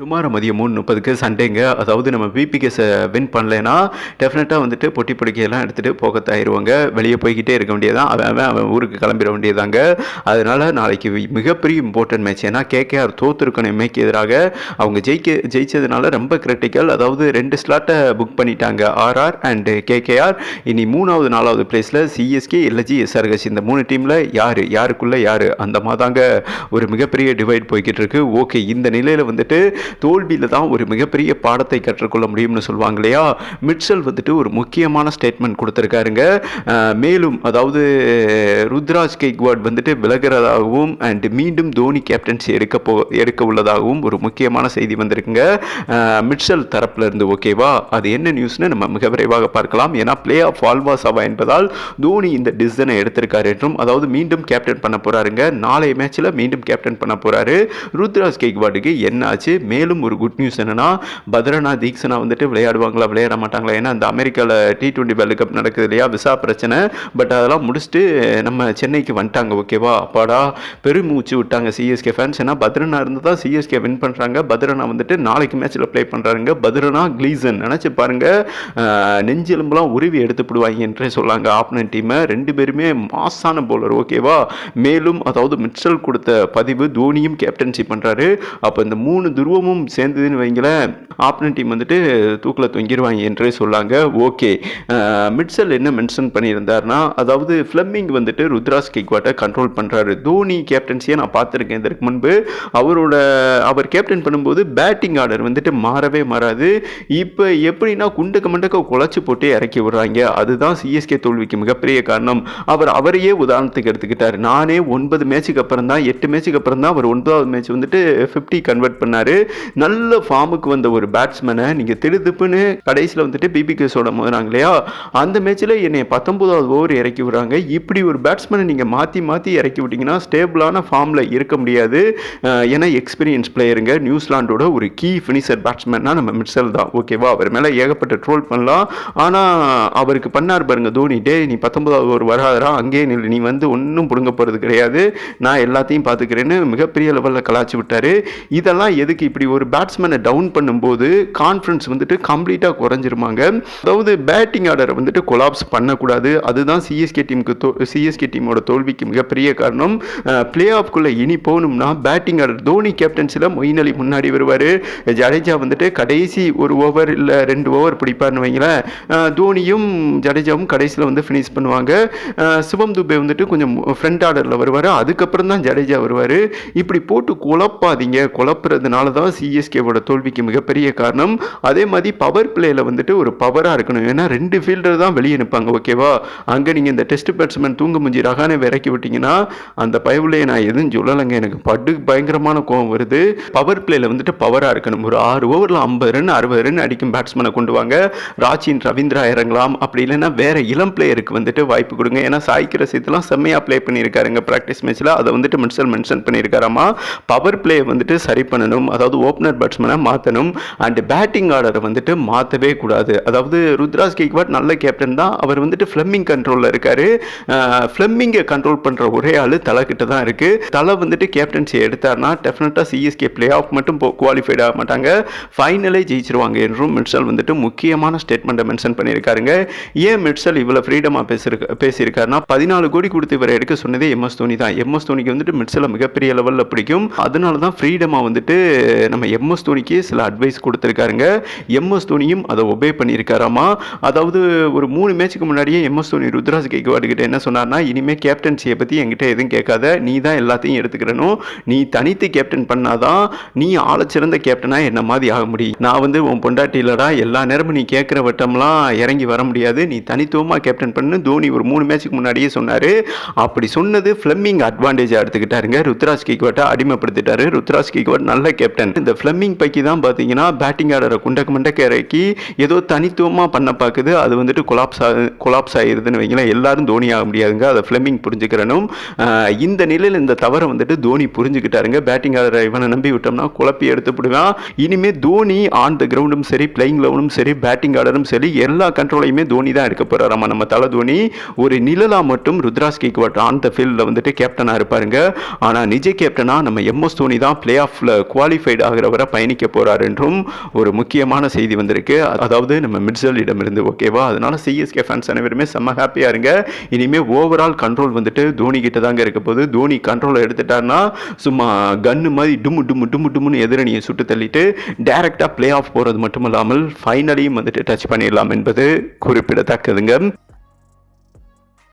Tomorrow மதியம் மூணு முப்பதுக்கு சண்டேங்க. அதாவது நம்ம பிபிகேஸை வின் பண்ணலைன்னா டெஃபினட்டாக வந்துட்டு பொட்டி பொடிக்கையெல்லாம் எடுத்துகிட்டு போக தயாரிவாங்க வெளியே போய்கிட்டே இருக்க வேண்டியதான் அவன் அவன் அவன் ஊருக்கு கிளம்பிட வேண்டியதாங்க. அதனால் நாளைக்கு மிகப்பெரிய இம்பார்ட்டன்ட் மேட்ச் ஏன்னா கேகேஆர் தோத்துருக்கணும் எம்ஐக்கு எதிராக. அவங்க ஜெயிக்க ஜெயிச்சதுனால ரொம்ப கிரிட்டிக்கல் அதாவது ரெண்டு ஸ்லாட்டை புக் பண்ணிட்டாங்க. ஆர்ஆர் அண்டு கேகேஆர் இனி மூணாவது நாலாவது பிளேஸில் சிஎஸ்கே எல்ஜி எஸ்ஆர்ஹெச் இந்த மூணு டீமில் யார் யாருக்குள்ளே யார்? அந்த மாதாங்க ஒரு மிகப்பெரிய டிவைட் போய்கிட்டு இருக்கு. ஓகே இந்த நிலையில் வந்துட்டு தோல்வியில் தான் ஒரு மிகப்பெரிய பாடத்தை கற்றுக்கொள்ள முடியும்னு சொல்லுவாங்க இல்லையா? மிட்சல் வந்துட்டு ஒரு முக்கியமான ஸ்டேட்மெண்ட் கொடுத்துருக்காருங்க. மேலும் அதாவது ருத்ராஜ் கெய்க்வாட் வந்துட்டு விலகிறதாகவும் அண்ட் மீண்டும் தோனி கேப்டன்சி எடுக்க போ எடுக்க உள்ளதாகவும் ஒரு முக்கியமான செய்தி வந்திருக்குங்க. மிட்சல் தரப்புல இருந்து ஓகேவா அது என்ன நியூஸ்னு நம்ம மிக விரைவாக பார்க்கலாம். ஏன்னா பிளே ஆஃப் ஆல்வாசாவா என்பதால் தோனி இந்த டிசிஷனை எடுத்திருக்காரு என்றும் அதாவது மீண்டும் கேப்டன் பண்ண போகிறாருங்க நாளைய மேட்ச்சில் மீண்டும் கேப்டன் பண்ண போகிறாரு ருத்ராஜ் கெய்க்வாடுக்கு என்ன ஆச்சு? மேலும் ஒரு குட் நியூஸ் என்னன்னா பத்ரனா தீக்ஷனா வந்துட்டு விளையாடுவாங்களா விளையாட மாட்டாங்களா? ஏன்னா அந்த அமெரிக்காவில் டி டுவெண்ட்டி வேர்ல்டு கப் நடக்குது இல்லையா? விசா பிரச்சனை. பட் அதெல்லாம் முடிச்சுட்டு நம்ம சென்னைக்கு வந்துட்டாங்க ஓகேவா அப்பாடா பெருமூச்சு விட்டாங்க சிஎஸ்கே ஃபேன்ஸ் ஏன்னா பத்ரனா இருந்து தான் சிஎஸ்கே வின் பண்ணுறாங்க பத்ரனா வந்துட்டு நாளைக்கு மேட்ச்சில் ப்ளே பண்ணுறாங்க பத்ரனா க்ளீசன் நினச்சி பாருங்க. நெஞ்செலும்புலாம் உருவி எடுத்துப்பிடுவாங்க என்றே சொல்லாங்க. ஆப்னன் டீமை ரெண்டு பேருமே மாசான போலர் ஓகேவா மேலும் அதாவது மிட்சல் கொடுத்த பதிவு தோனியும் கேப்டன்சி பண்ணுறாரு அப்போ இந்த மூணு துருவம் துருவமும் சேர்ந்ததுன்னு வைங்களேன் ஆப்னன் டீம் வந்துட்டு தூக்கில் தொங்கிடுவாங்க என்றே சொல்லாங்க. ஓகே மிட்சல் என்ன மென்ஷன் பண்ணியிருந்தாருன்னா அதாவது ஃப்ளம்மிங் வந்துட்டு ருத்ராஸ் கிக்வாட்டை கண்ட்ரோல் பண்ணுறாரு தோனி கேப்டன்சியை நான் பார்த்துருக்கேன். இதற்கு முன்பு அவரோட அவர் கேப்டன் பண்ணும்போது பேட்டிங் ஆர்டர் வந்துட்டு மாறவே மாறாது. இப்போ எப்படின்னா குண்டுக்கு மண்டக்க குழச்சி போட்டு இறக்கி விடுறாங்க. அதுதான் சிஎஸ்கே தோல்விக்கு மிகப்பெரிய காரணம். அவர் அவரையே உதாரணத்துக்கு எடுத்துக்கிட்டார். நானே ஒன்பது மேட்சுக்கு அப்புறம் தான் எட்டு மேட்சுக்கு அப்புறம் தான் அவர் ஒன்பதாவது மேட்ச் வந்துட்டு ஃபிஃப்டி கன்வெர்ட் பண்ணார். நல்ல ஃபார்முக்கு வந்த ஒரு பேட்ஸ்மேனை நீங்கள் திடுதுப்புன்னு கடைசியில் வந்துட்டு பிபிகேஸோட மோதுறாங்க இல்லையா அந்த மேட்ச்சில் என்னை பத்தொம்போதாவது ஓவர் இறக்கி விடுறாங்க. இப்படி ஒரு பேட்ஸ்மேனை நீங்கள் மாற்றி மாற்றி இறக்கி விட்டிங்கன்னா ஸ்டேபிளான ஃபார்மில் இருக்க முடியாது. ஏன்னா எக்ஸ்பீரியன்ஸ் பிளேயருங்க நியூசிலாண்டோட ஒரு கீ ஃபினிஷர் பேட்ஸ்மேன்னா நம்ம மிட்சல் தான். ஓகேவா அவர் மேலே ஏகப்பட்ட ட்ரோல் பண்ணலாம். ஆனால் அவருக்கு பண்ணார் பாருங்க தோனி டே நீ பத்தொன்பதாவது ஓவர் வராதரா அங்கேயே நில் நீ வந்து ஒன்றும் பிடுங்க போகிறது கிடையாது. நான் எல்லாத்தையும் பார்த்துக்கிறேன்னு மிகப்பெரிய லெவலில் கலாச்சி விட்டார். இதெல்லாம் எதுக்கு இப்படி ஒரு பேட்ஸ்மேனை டவுன் பண்ணும்போது கான்ஃபிடன்ஸ் வந்துட்டு கம்ப்ளீட்டாக குறைஞ்சிருமாங்க. அதாவது பேட்டிங் ஆர்டரை வந்துட்டு கொலாப்ஸ் பண்ணக்கூடாது. அதுதான் சிஎஸ்கே டீமுக்கு தோ சிஎஸ்கே டீமோட தோல்விக்கு மிகப்பெரிய காரணம். பிளே ஆஃப்குள்ளே இனி போகணும்னா பேட்டிங் ஆர்டர் தோனி கேப்டன்சியில் மொயின் அலி முன்னாடி வருவார். ஜடேஜா வந்துட்டு கடைசி ஒரு ஓவர் இல்லை ரெண்டு ஓவர் பிடிப்பார்னு வைங்களேன். தோனியும் ஜடேஜாவும் கடைசியில் வந்து ஃபினிஷ் பண்ணுவாங்க. சிவம் துபே வந்துட்டு கொஞ்சம் ஃப்ரண்ட் ஆர்டரில் வருவார். அதுக்கப்புறம் தான் ஜடேஜா வருவார். இப்படி போட்டு குழப்பாதீங்க. குழப்புறதுனால தான் சிஎஸ்கேவோட தோல்விக்கு மிகப்பெரிய காரணம் அதே மாதிரி பவர் பிளேயில் வந்துட்டு ஒரு பவராக இருக்கணும். ஏன்னா ரெண்டு ஃபீல்டர் தான் வெளியே நிற்பாங்க ஓகேவா அங்கே நீங்கள் இந்த டெஸ்ட் பேட்ஸ்மேன் தூங்க முஞ்சி ரகானே விறக்கி விட்டிங்கன்னா அந்த பயவுலையே நான் எதுவும் சொல்லலைங்க. எனக்கு படு பயங்கரமான கோவம் வருது. பவர் பிளேயில் வந்துட்டு பவராக இருக்கணும். ஒரு ஆறு ஓவரில் ஐம்பது ரன் அறுபது ரன் அடிக்கும் பேட்ஸ்மேனை கொண்டு வாங்க. ராச்சின் ரவீந்திரா இறங்கலாம். அப்படி இல்லைன்னா வேற இளம் பிளேயருக்கு வந்துட்டு வாய்ப்பு கொடுங்க. ஏன்னா சாய்க்கிற சேர்த்துலாம் செம்மையாக ப்ளே பண்ணியிருக்காருங்க ப்ராக்டிஸ் மேட்ச்சில் அதை வந்துட்டு மென்ஷன் மென்ஷன் பண்ணியிருக்காராமா? பவர் பிளே வந்துட்டு சரி பண்ணணும். அதாவது ஓப்பனர் பேட்ஸ்மேனை மாற்றணும் அண்ட் பேட்டிங் ஆர்டரை வந்துட்டு மாற்றவே கூடாது. அதாவது ருத்ராஜ் கேக்வாட் நல்ல கேப்டன் தான். அவர் வந்துட்டு ஃப்ளெமிங் கண்ட்ரோலில் இருக்கார். ஃப்ளெமிங்கை கண்ட்ரோல் பண்ணுற ஒரே ஆள் தலை கிட்ட தான் இருக்குது தலை வந்துட்டு கேப்டன்சி எடுத்தார்னா டெஃபினட்டாக சிஎஸ்கே பிளே ஆஃப் மட்டும் குவாலிஃபைட் ஆக மாட்டாங்க. ஃபைனலே ஜெயிச்சிருவாங்க என்றும் மிட்சல் வந்துட்டு முக்கியமான ஸ்டேட்மெண்ட்டை மென்ஷன் பண்ணியிருக்காருங்க. ஏன் மிட்சல் இவ்வளோ ஃப்ரீடமாக பேசியிருக்க பேசியிருக்காருன்னா பதினாலு கோடி கொடுத்து இவரை எடுக்க சொன்னதே எம்எஸ் தோனி தான். எம்எஸ் தோனிக்கு வந்துட்டு மிட்சலை மிகப்பெரிய லெவலில் பிடிக்கும். அதனால தான் ஃப்ரீடமாக வந்துட்டு நம்ம எம்எஸ் தோனிக்கு சில அட்வைஸ் கொடுத்துருக்காருங்க. எம்எஸ் தோனியும் அதை ஒபே பண்ணியிருக்காராமா? அதாவது ஒரு மூணு மேட்சுக்கு முன்னாடியே எம்எஸ் தோனி ருத்ராஜ் கேக்வாடு கிட்ட என்ன சொன்னார்னா இனிமேல் கேப்டன்சியை பற்றி என்கிட்ட எதுவும் கேட்காத. நீ தான் எல்லாத்தையும் எடுத்துக்கிறனும் நீ தனித்து கேப்டன் பண்ணாதான் நீ ஆளச்சிறந்த கேப்டனாக என்ன மாதிரி ஆக முடியும். நான் வந்து உன் பொண்டாட்டிலடா எல்லா நேரமும் நீ கேட்குற வட்டம்லாம் இறங்கி வர முடியாது. நீ தனித்துவமாக கேப்டன் பண்ணு. தோனி ஒரு மூணு மேட்சுக்கு முன்னாடியே சொன்னார். அப்படி சொன்னது ஃப்ளெமிங் அட்வான்டேஜாக எடுத்துக்கிட்டாருங்க. ருத்ராஜ் கேக்வாட்டை அடிமைப்படுத்திட்டாரு. ருத்ராஜ் கேக்வாட் நல்ல கேப்டன் இந்த ஃப்ளெமிங் பைக்கி தான் பார்த்தீங்கன்னா பேட்டிங் ஆடுற குண்டக்கு மண்டக்க இறக்கி ஏதோ தனித்துவமாக பண்ண பார்க்குது. அது வந்துட்டு கொலாப்ஸ் கொலாப்ஸ் ஆகிடுதுன்னு வைங்களேன். எல்லாரும் தோனி ஆக முடியாதுங்க. அதை ஃப்ளெமிங் புரிஞ்சுக்கிறனும். இந்த நிலையில் இந்த தவறை வந்துட்டு தோனி புரிஞ்சுக்கிட்டாருங்க. பேட்டிங் ஆடுற இவனை நம்பி விட்டோம்னா குழப்பி எடுத்துப்படுவான் இனிமே தோனி ஆன் த கிரவுண்டும் சரி பிளேயிங் லெவனும் சரி பேட்டிங் ஆர்டரும் சரி எல்லா கண்ட்ரோலையுமே தோனி தான் எடுக்க போறாராமா? நம்ம தலை தோனி ஒரு நிழலா மட்டும் ருத்ராஸ் கேக்வாட் ஆன் த ஃபீல்டில் வந்துட்டு கேப்டனாக இருப்பாருங்க. ஆனால் நிஜ கேப்டனாக நம்ம எம்எஸ் தோனி தான் பிளே ஆஃப்ல குவாலிஃபைடு ஆகிற பயணிக்க போகிறார் என்றும் ஒரு முக்கியமான செய்தி வந்திருக்கு. அதாவது நம்ம மிட்சலிடமிருந்து ஓகேவா அதனால் சிஎஸ்கே ஃபேன்ஸ் அனைவருமே செம்ம ஹாப்பியாக இருங்க. இனிமேல் ஓவரால் கண்ட்ரோல் வந்துட்டு தோனி கிட்ட தாங்க இருக்க போது தோனி கண்ட்ரோலை எடுத்துட்டாருன்னா சும்மா கன்னு மாதிரி டும்மு டும்மு டும்மு டும்முன்னு எதிரணியை சுட்டு தள்ளிட்டு டேரெக்டாக ப்ளே ஆஃப் போகிறது மட்டும் இல்லாமல் ஃபைனலையும் வந்துட்டு டச் பண்ணிடலாம் என்பது குறிப்பிடத்தக்கதுங்க.